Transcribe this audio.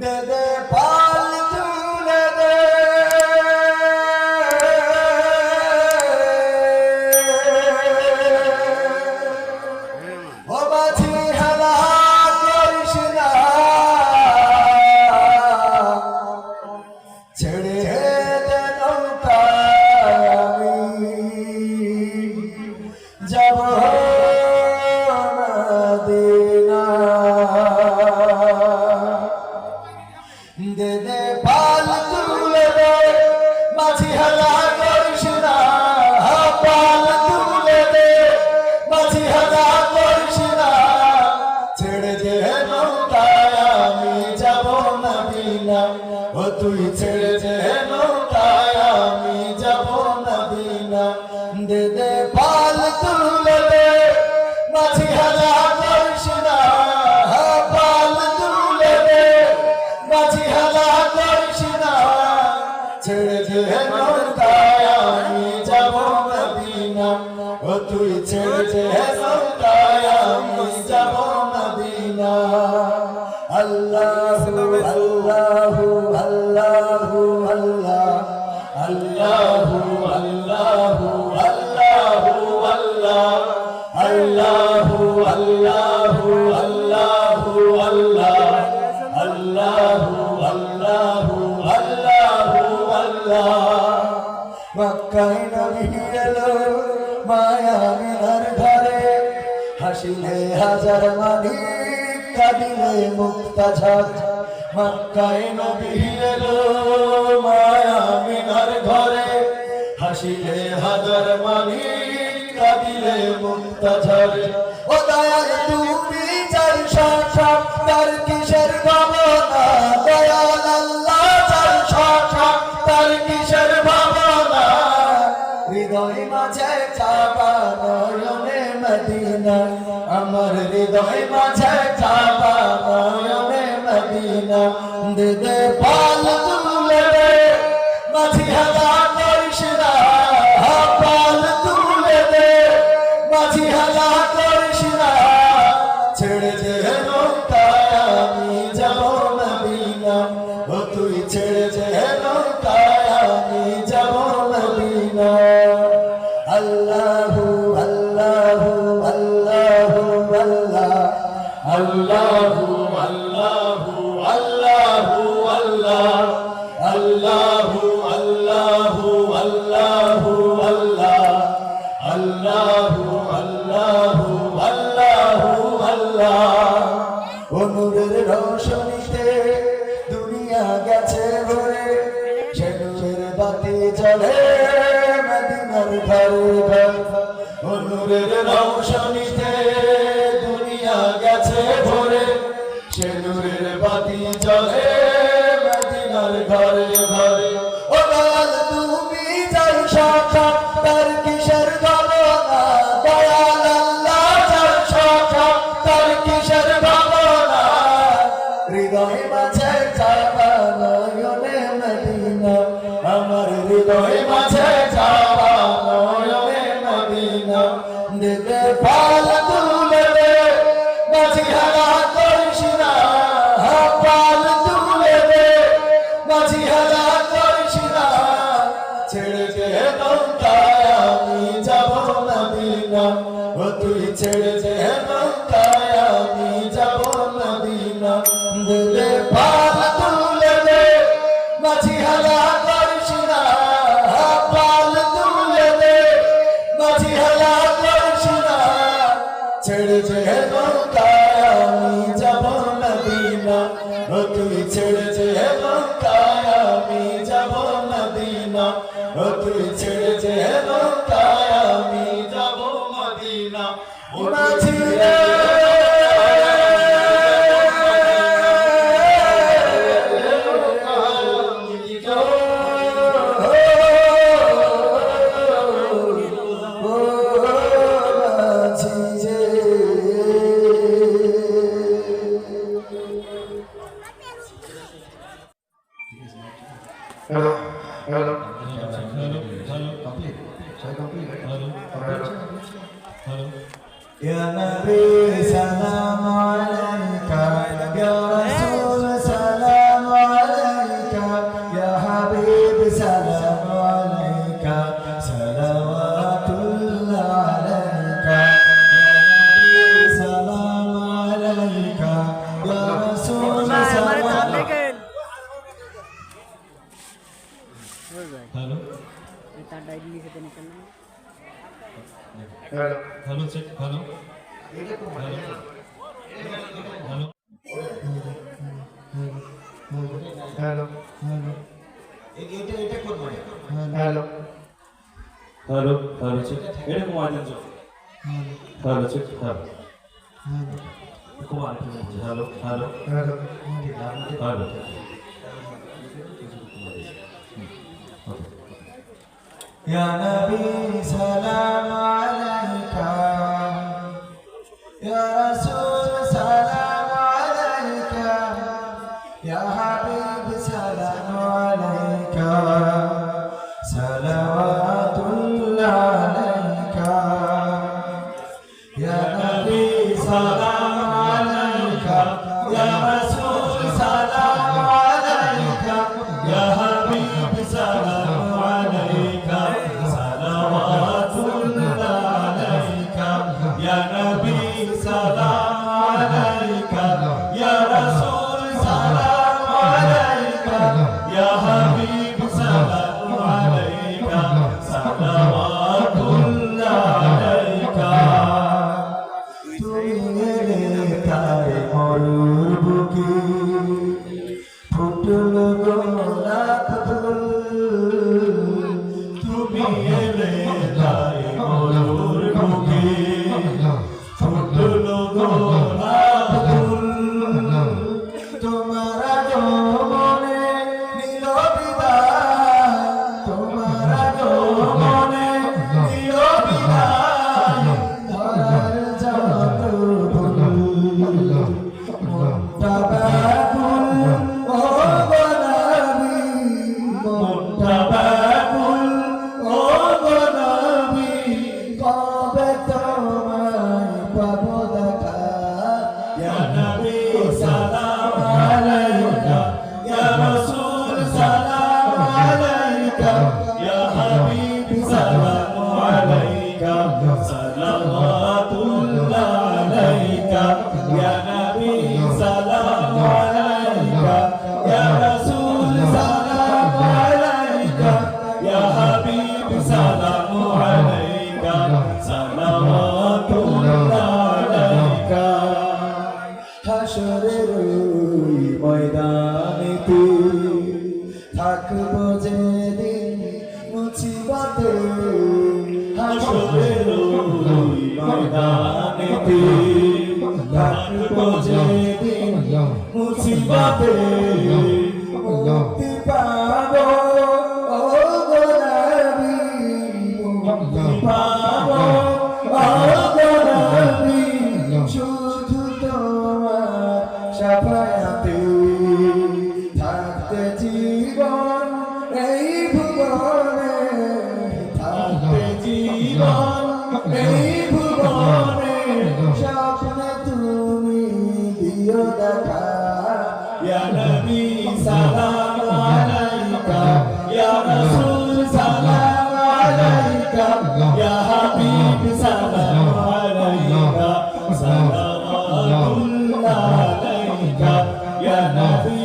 দে দে পাল তুলে দে। ছেড়ে তুই ছেড়ে দে নৌকায় আমি যাব না বিনা দে দে, পাল তুলে দে মাঝি হালা করিস না পাল তুলে দে মাঝি হালা করিস না ছেড়ে দে নৌকায় আমি যাব মদিনা। ও তুই ছেড়ে দে নৌকায় আমি যাব মদিনা। আল্লাহ আল্লাহ মক্কায় নবী এলো মায়া মিনার ঘরে। হাসিলে হাজার মানি কাঁদিলে মুক্তা ঝাঁক মক্কায় নবী এলো মায়া মিনার ঘরে। হাসিলে হাজার মানি কাঁদিলে মুক্তা ঝরে ও দয়াল তুমি হৃদয় মাঝে চাপা নয়নে মদিনা। আমার হৃদয় মাঝে চাপা নয়নে মদিনা। দে দে পাল তুলে মাঝি হালা আল্লাহ, আল্লাহু আল্লাহু আল্লাহু, আল্লাহ, আল্লাহু আল্লাহু আল্লাহু, আল্লাহ, আল্লাহু আল্লাহু আল্লাহু। অনুরের রোশনীতে দুনিয়া গেছে ভরে সে নূরের বাতি জ্বলে মদিনার ঘরে ঘর। অনুরের রোশনীতে চলে মদিনার ঘরে মদিনা ও তুই ছেড়ে দে নৌকায় আমি যাব মদিনা দিলে পাল তুলে দে, মাঝি হারা করিস না পাল তুলে দে, মাঝি হারা করিস না ছেড়ে ও তুই ছেড়ে তুই দে হ্যালো হ্যালো يا نبي سلام عليك يا رسول سلام عليك يا حبيب سلام عليك ভালো চেক ভালো ভালো হ্যালো। হ্যালো। এটা হ্যালো। হ্যালো হ্যালো চেক এরকম আজান চল hello check hello. Kumar hello hello. Hello. Hello. يا نبي سلام عليك Nabi Salam দিন মুছিবাতে হাসরের ময়দানেতে থাকব যেদিন মুছিবাতে মুক্তি পাব ও গোলামি মুক্তি পাব no.